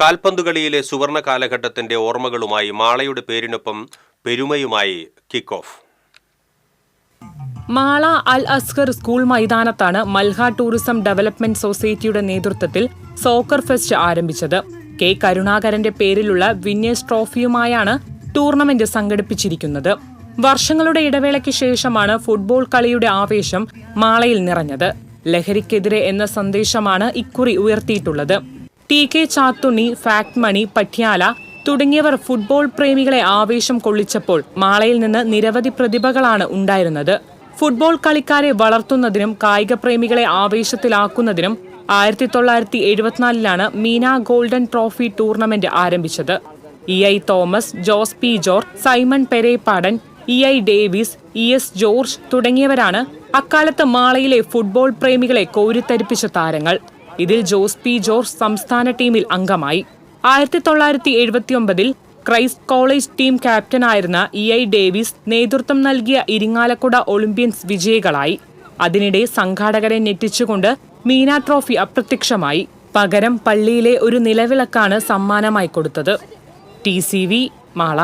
കാൽപന്തുകളിയിലെ സുവർണ കാലഘട്ടത്തിന്റെ ഓർമ്മകളുമായി മാളയുടെ പേരിനൊപ്പം പെരുമയുമായി kick off Mala Al Askar school മൈതാനത്താണ് മൽഹ tourism development സൊസൈറ്റിയുടെ നേതൃത്വത്തിൽ സോക്കർ ഫെസ്റ്റ് ആരംഭിച്ചത്. കെ കരുണാകരന്റെ പേരിലുള്ള വിന്നേഴ്സ് ട്രോഫിയുമായാണ് ടൂർണമെന്റ് സംഘടിപ്പിച്ചിരിക്കുന്നത്. വർഷങ്ങളുടെ ഇടവേളയ്ക്ക് ശേഷമാണ് ഫുട്ബോൾ കളിയുടെ ആവേശം മാളയിൽ നിറഞ്ഞത്. ലഹരിക്കെതിരെ എന്ന സന്ദേശമാണ് ഇക്കുറി ഉയർത്തിയിട്ടുള്ളത്. T K Chathunni fact Mani Patiala തുടങ്ങിയവർ ഫുട്ബോൾ പ്രേമികളെ ആവേശം കൊള്ളിച്ചപ്പോൾ മാളയിൽ നിന്ന് നിരവധി പ്രതിഭകളാണ് ഉണ്ടായിരുന്നത്. ഫുട്ബോൾ കളിക്കാരെ വളർത്തുന്നതിനും കായിക പ്രേമികളെ ആവേശത്തിലാക്കുന്നതിനും ആയിരത്തി തൊള്ളായിരത്തി എഴുപത്തിനാലിലാണ് മീന ഗോൾഡൻ ട്രോഫി ടൂർണമെന്റ് ആരംഭിച്ചത്. E I Thomas Jose P George Simon Pereppadan E I Davis E S George തുടങ്ങിയവരാണ് അക്കാലത്ത് മാളയിലെ ഫുട്ബോൾ പ്രേമികളെ കോരിത്തരിപ്പിച്ച താരങ്ങൾ. ഇതിൽ ജോസ് പി ജോർജ് സംസ്ഥാന ടീമിൽ അംഗമായി. ആയിരത്തി തൊള്ളായിരത്തി എഴുപത്തിയൊമ്പതിൽ ക്രൈസ്റ്റ് കോളേജ് ടീം ക്യാപ്റ്റനായിരുന്ന ഇ ഐ ഡേവിസ് നേതൃത്വം നൽകിയ ഇരിങ്ങാലക്കുട ഒളിമ്പ്യൻസ് വിജയികളായി. അതിനിടെ സംഘാടകരെ ഞെട്ടിച്ചുകൊണ്ട് മീന ട്രോഫി അപ്രത്യക്ഷമായി. പകരം പള്ളിയിലെ ഒരു നിലവിളക്കാണ് സമ്മാനമായി കൊടുത്തത്. T C V Mala